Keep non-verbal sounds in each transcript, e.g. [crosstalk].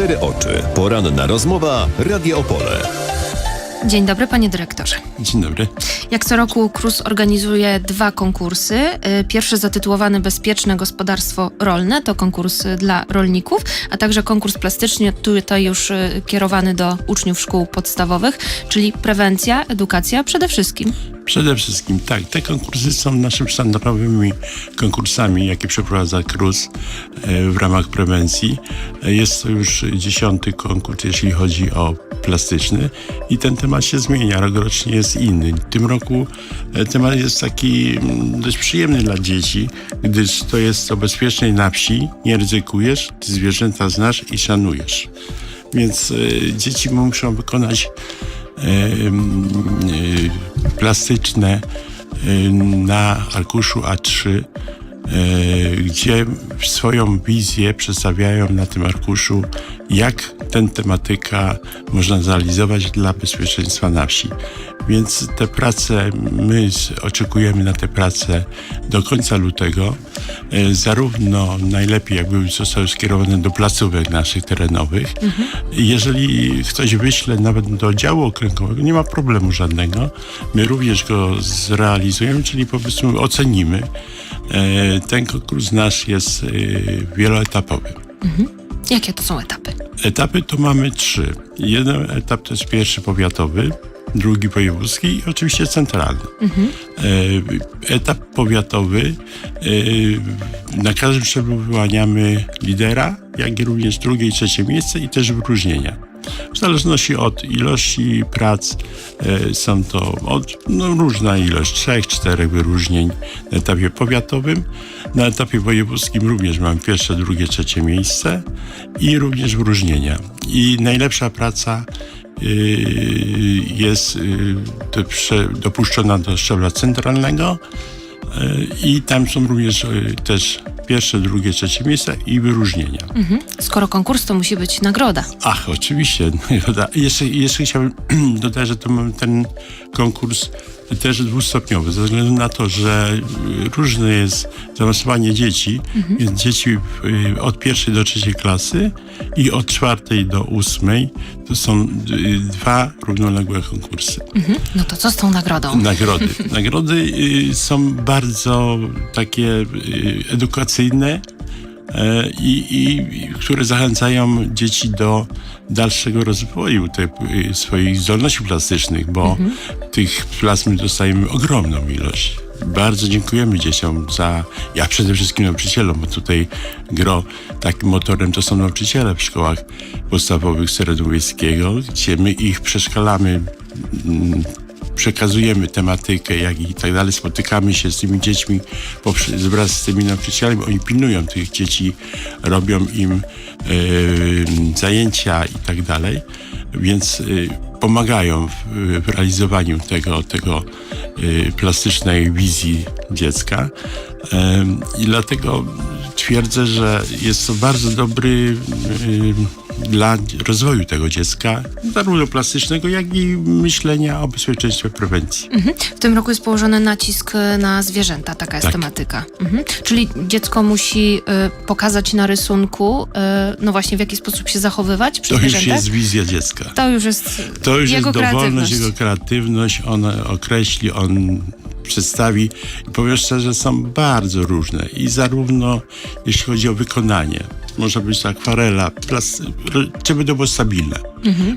cztery oczy. Poranna rozmowa Radio Opole. Dzień dobry, panie dyrektorze. Dzień dobry. Jak co roku KRUS organizuje dwa konkursy. Y, Pierwszy zatytułowany Bezpieczne Gospodarstwo Rolne to konkurs y, dla rolników, a także konkurs plastyczny, tutaj już y, kierowany do uczniów szkół podstawowych, czyli prewencja, edukacja przede wszystkim. Przede wszystkim tak, te konkursy są naszymi sztandarowymi konkursami, jakie przeprowadza KRUS e, w ramach prewencji. E, Jest to już dziesiąty konkurs, jeśli chodzi o plastyczny i ten temat się zmienia, rokrocznie jest inny. W tym roku e, temat jest taki mm, dość przyjemny dla dzieci, gdyż to jest to bezpiecznej na wsi, nie ryzykujesz, ty zwierzęta znasz i szanujesz. Więc dzieci muszą wykonać plastyczne e, na arkuszu A3, e, gdzie swoją wizję przedstawiają na tym arkuszu, jak tę tematyka można zrealizować dla bezpieczeństwa na wsi. Więc te prace, my oczekujemy na te prace do końca lutego. E, Zarówno najlepiej, jakby zostały skierowane do placówek naszych terenowych. Jeżeli ktoś wyśle nawet do działu okręgowego, nie ma problemu żadnego. My również go zrealizujemy, czyli po prostu ocenimy. E, Ten konkurs nasz jest e, wieloetapowy. Jakie to są etapy? Etapy to mamy trzy. Jeden etap to jest pierwszy powiatowy, drugi wojewódzki i oczywiście centralny. E, Etap powiatowy, e, na każdym szczeblu wyłaniamy lidera, jak i również drugie i trzecie miejsce i też wyróżnienia. W zależności od ilości prac e, są to od, no, różna ilość, trzech, czterech wyróżnień na etapie powiatowym. Na etapie wojewódzkim również mam pierwsze, drugie, trzecie miejsce i również wyróżnienia. I najlepsza praca jest y, do- prze- dopuszczona do szczebla centralnego y, i tam są również y, też pierwsze, drugie, trzecie miejsca i wyróżnienia. Mhm. Skoro konkurs, to musi być nagroda. Ach, oczywiście. [laughs] nagroda. Jeszcze, jeszcze chciałbym [clears throat] dodać, że to ten konkurs też dwustopniowy, ze względu na to, że y, różne jest zaawansowanie dzieci. Jest dzieci y, od pierwszej do trzeciej klasy i od czwartej do ósmej. To są y, dwa równoległe konkursy. Mhm. No to co z tą nagrodą? Nagrody. [laughs] Nagrody są bardzo takie edukacyjne i, i które zachęcają dzieci do dalszego rozwoju te, y, swoich zdolności plastycznych, bo tych plazm dostajemy ogromną ilość. Bardzo dziękujemy dzieciom za, ja przede wszystkim nauczycielom, bo tutaj gro takim motorem to są nauczyciele w szkołach podstawowych Serenu Wiejskiego, gdzie my ich przeszkalamy mm, przekazujemy tematykę, jak i tak dalej, spotykamy się z tymi dziećmi poprze- wraz z tymi nauczycielami, oni pilnują tych dzieci, robią im e, zajęcia i tak dalej, więc e, pomagają w, w realizowaniu tego, tego e, plastycznej wizji dziecka. I dlatego twierdzę, że jest to bardzo dobry dla rozwoju tego dziecka, zarówno plastycznego, jak i myślenia o bezpieczeństwie prewencji. Mhm. W tym roku jest położony nacisk y, na zwierzęta, taka jest Tak. tematyka. Mhm. Czyli dziecko musi y, pokazać na rysunku, y, no właśnie w jaki sposób się zachowywać przy To już jest wizja dziecka. To już jest To już jego jest dowolność, jego kreatywność, on określi, on przedstawi. Powiem szczerze, są bardzo różne. I zarówno jeśli chodzi o wykonanie, może być to akwarela, plas, żeby to było stabilne.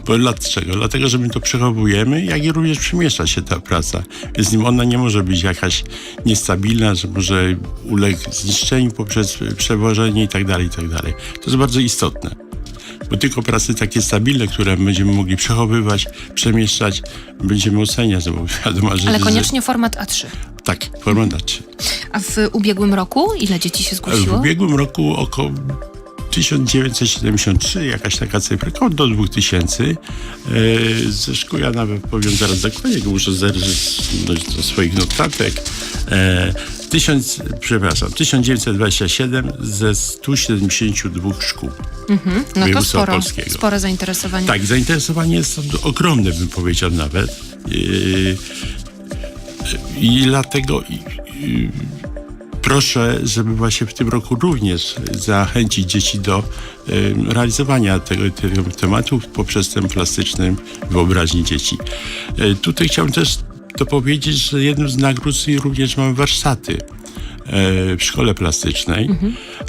Bo dlaczego? Dlatego, że my to przechowujemy, jak i również przemieszcza się ta praca. Więc nim ona nie może być jakaś niestabilna, że może uległ zniszczeniu poprzez przewożenie i tak dalej, i tak dalej. To jest bardzo istotne bo tylko prace takie stabilne, które będziemy mogli przechowywać, przemieszczać, będziemy oceniać, no bo wiadomo, że... Ale że- koniecznie format A3. Tak, format A3. A w ubiegłym roku ile dzieci się W zgłosiło? ubiegłym roku około 1973, jakaś taka cyfra, do 2000. E, ze szkół ja nawet powiem zaraz dokładnie, bo muszę zerżyć do swoich notatek. E, tysiąc, przepraszam, 1927 ze 172 szkół. No to sporo, opolskiego. spore zainteresowanie. Tak, zainteresowanie jest ogromne, bym powiedział nawet. Yy, I dlatego proszę, żeby właśnie w tym roku również zachęcić dzieci do realizowania tego, tego tematu poprzez ten plastyczny wyobraźni dzieci. E, tutaj chciałbym też dopowiedzieć, że jednym z nagród również mamy warsztaty e, w szkole plastycznej.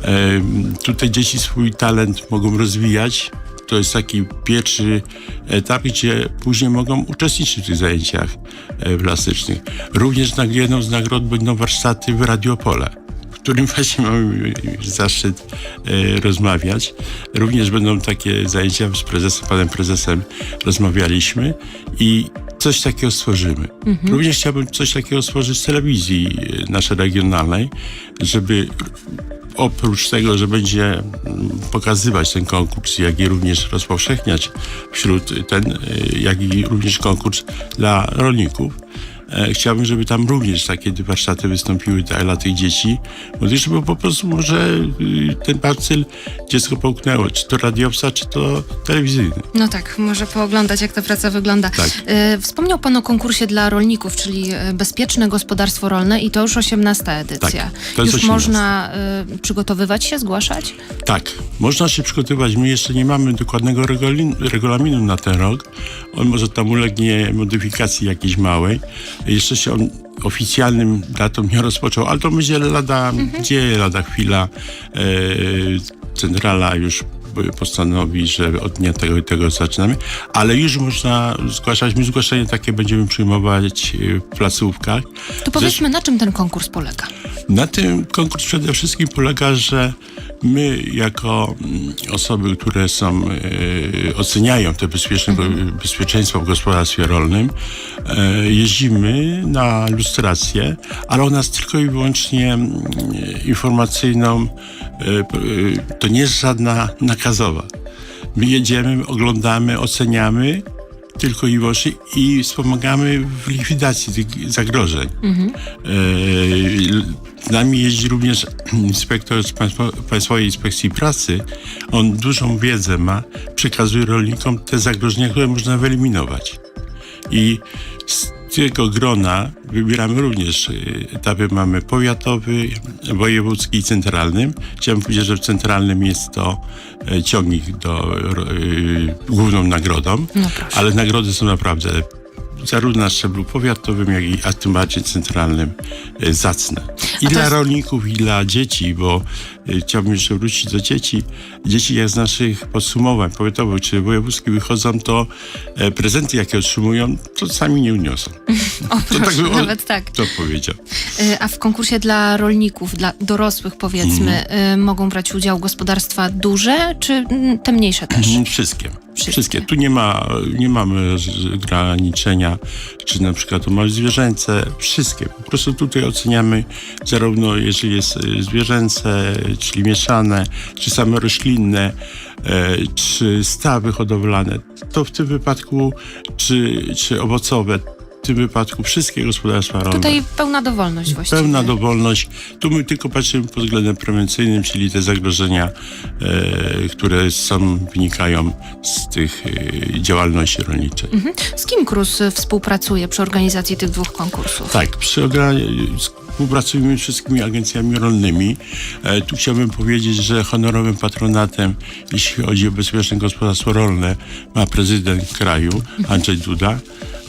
E, Tutaj dzieci swój talent mogą rozwijać. To jest taki pierwszy etap, gdzie później mogą uczestniczyć w tych zajęciach e, plastycznych. Również jedną z nagród będą warsztaty w Radiopole, w którym [laughs] właśnie mamy zaszczyt e, rozmawiać. Również będą takie zajęcia z prezesem, panem prezesem rozmawialiśmy i coś takiego stworzymy. Również chciałbym coś takiego stworzyć z telewizji e, naszej regionalnej, żeby oprócz tego, że będzie mm, pokazywać ten konkurs, jak i również rozpowszechniać wśród ten, y, jak i również konkurs dla rolników. E, Chciałbym, żeby tam również takie warsztaty wystąpiły dla, tych dzieci, młodych, żeby po prostu może y, ten bacyle dziecko połknęło, czy to radiowca, czy to telewizyjny. No tak, może pooglądać, jak ta praca wygląda. Tak. E, Wspomniał Pan o konkursie dla rolników, czyli e, Bezpieczne Gospodarstwo Rolne i to już 18 edycja. Tak, to jest już 18. można przygotowywać się, zgłaszać? Tak, można się przygotować. My jeszcze nie mamy dokładnego regulaminu na ten rok. On może tam ulegnie modyfikacji jakiejś małej. Jeszcze się on oficjalnym datą nie rozpoczął, ale to będzie lada, dzieje lada chwila. E, centrala już postanowi, że od dnia tego i tego zaczynamy, ale już można zgłaszać, my zgłoszenie takie będziemy przyjmować e, w placówkach. To powiedzmy, na czym ten konkurs polega? Na tym konkurs przede wszystkim polega, że my jako mm, osoby, które są, e, oceniają te bezpieczne, bezpieczeństwo w gospodarstwie rolnym, e, jeździmy na lustrację, ale ona jest tylko i wyłącznie mm, informacyjną, to nie jest żadna nakazowa. My jedziemy, oglądamy, oceniamy tylko i wyłącznie i wspomagamy w likwidacji tych zagrożeń. E, Z nami jeździ również inspektor z Państwo, Państwowej Inspekcji Pracy. On dużą wiedzę ma, przekazuje rolnikom te zagrożenia, które można wyeliminować. I tego grona wybieramy również y, etapy mamy powiatowy, wojewódzki i centralnym. Chciałem powiedzieć, że w centralnym jest to e, ciągnik do y, główną nagrodą, No ale nagrody są naprawdę zarówno na szczeblu powiatowym, jak i a tym bardziej centralnym e, zacne. I dla jest- rolników, i dla dzieci, bo e, chciałbym jeszcze wrócić do dzieci. Dzieci jak z naszych podsumowań powiatowych czy wojewódzkich wychodzą, to e, prezenty, jakie otrzymują, to sami nie uniosą. [laughs] O, To proszę, by- nawet tak. To powiedział. A w konkursie dla rolników, dla dorosłych powiedzmy, e, mogą brać udział gospodarstwa duże, czy mm, te mniejsze też? Mhm, Wszystkie. Wszystkie. Wszystkie. Tu nie ma, nie mamy ograniczenia, czy na przykład małe zwierzęce. Wszystkie. Po prostu tutaj oceniamy zarówno jeżeli jest y, zwierzęce, czyli mieszane, czy same roślinne, e, czy stawy hodowlane. To w tym wypadku, czy, czy owocowe, tym wypadku wszystkie gospodarstwa rolne. Tutaj pełna dowolność właściwie. Pełna dowolność. Tu my tylko patrzymy pod względem prewencyjnym, czyli te zagrożenia, e, które są, wynikają z tych e, działalności rolniczej. Z kim KRUS e, współpracuje przy organizacji tych dwóch konkursów? Tak, przy współpracujemy z wszystkimi agencjami rolnymi. E, tu chciałbym powiedzieć, że honorowym patronatem, jeśli chodzi o bezpieczne gospodarstwo rolne, ma prezydent kraju, Andrzej Duda.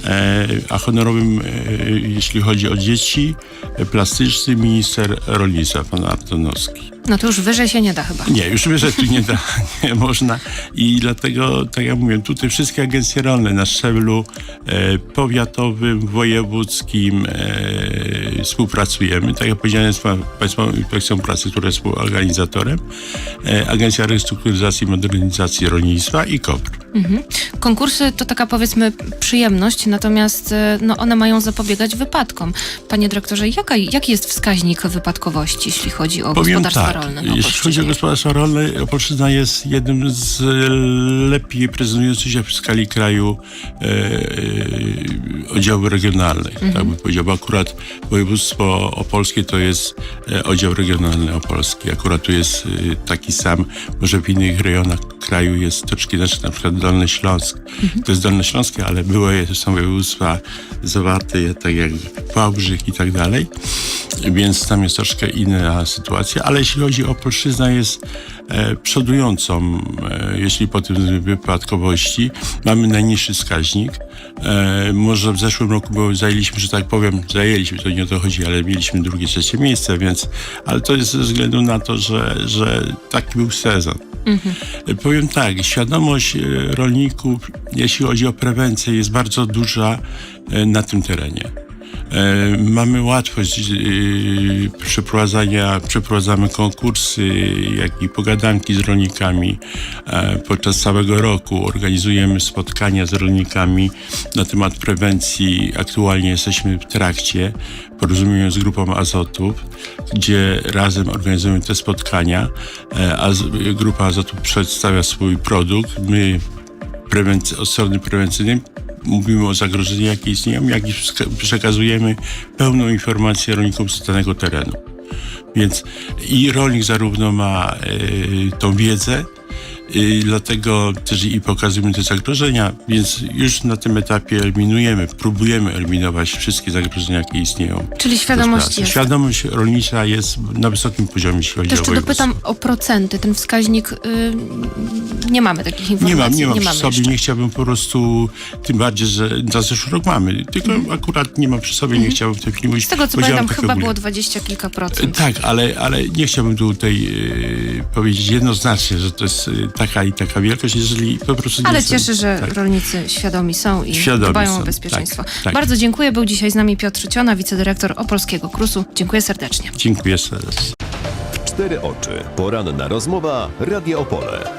E, a honorowym, e, jeśli chodzi o dzieci, e, plastyczny minister rolnictwa, pan Artonowski. No to już wyżej się nie da chyba. Nie, już wyżej tu nie, da, [laughs] nie można i dlatego, tak jak mówię, tutaj wszystkie agencje rolne na szczeblu e, powiatowym, wojewódzkim e, współpracujemy. Tak jak powiedziałem, z Pa- Państwową Inspekcją Pracy, która jest współorganizatorem, e, Agencja Restrukturyzacji i Modernizacji Rolnictwa i KOPR. Konkursy to taka powiedzmy przyjemność, natomiast e, no, one mają zapobiegać wypadkom. Panie dyrektorze, jaka, jaki jest wskaźnik wypadkowości, jeśli chodzi o Powiem gospodarstwa tak, rolne? jeśli chodzi o gospodarstwo rolne, Opolszczyzna jest jednym z lepiej prezentujących się w skali kraju e, e, oddziałów regionalnych. Tak bym powiedział, bo akurat województwo opolskie to jest e, oddział regionalny opolski. Akurat tu jest e, taki sam, może w innych rejonach kraju jest troszkę inaczej, na przykład Dolny Śląsk. To jest Dolny Śląskie, ale były są województwa zawarte, tak jak Wałbrzych i tak dalej. więc tam jest troszkę inna sytuacja, ale jeśli chodzi o polszczyznę jest e, przodującą, e, jeśli po tym wypadkowości. Mamy najniższy wskaźnik. E, może w zeszłym roku było, zajęliśmy, że tak powiem, zajęliśmy, to nie o to chodzi, ale mieliśmy drugie, trzecie miejsce, więc, ale to jest ze względu na to, że, że taki był sezon. E, Powiem tak, świadomość e, rolników, jeśli chodzi o prewencję, jest bardzo duża e, na tym terenie. E, Mamy łatwość e, przeprowadzania, przeprowadzamy konkursy, jak i pogadanki z rolnikami e, podczas całego roku. Organizujemy spotkania z rolnikami na temat prewencji. Aktualnie jesteśmy w trakcie porozumienia z grupą azotów, gdzie razem organizujemy te spotkania. Grupa azotów przedstawia swój produkt. My prewenc- od strony prewencyjnej mówimy o zagrożeniach, jakie istnieją, jak i przekazujemy pełną informację rolnikom z danego terenu. Więc i rolnik zarówno ma e, tą wiedzę, i dlatego też i pokazujemy te zagrożenia, więc już na tym etapie eliminujemy, próbujemy eliminować wszystkie zagrożenia, jakie istnieją. Czyli świadomość jest. Świadomość rolnicza jest na wysokim poziomie, jeśli chodzi To o jeszcze dopytam o procenty. Ten wskaźnik, y, nie mamy takich informacji. Nie mam, nie mam przy mamy sobie, jeszcze. nie chciałbym po prostu, tym bardziej, że za zeszły rok mamy, tylko akurat nie mam przy sobie, nie chciałbym w tej chwili mówić. Mhm. Z tego co pamiętam, tak chyba było dwadzieścia kilka procent. Tak, ale, ale nie chciałbym tutaj e, powiedzieć jednoznacznie, że to jest e, taka i taka wielkość, jeżeli po prostu nie Ale cieszę, że tak. rolnicy świadomi są i Świadomi dbają są, o bezpieczeństwo. tak, tak. Bardzo dziękuję. Był dzisiaj z nami Piotr Ciona, wicedyrektor Opolskiego Krusu. Dziękuję serdecznie. Dziękuję serdecznie. Cztery oczy. Poranna rozmowa. Radio Opole.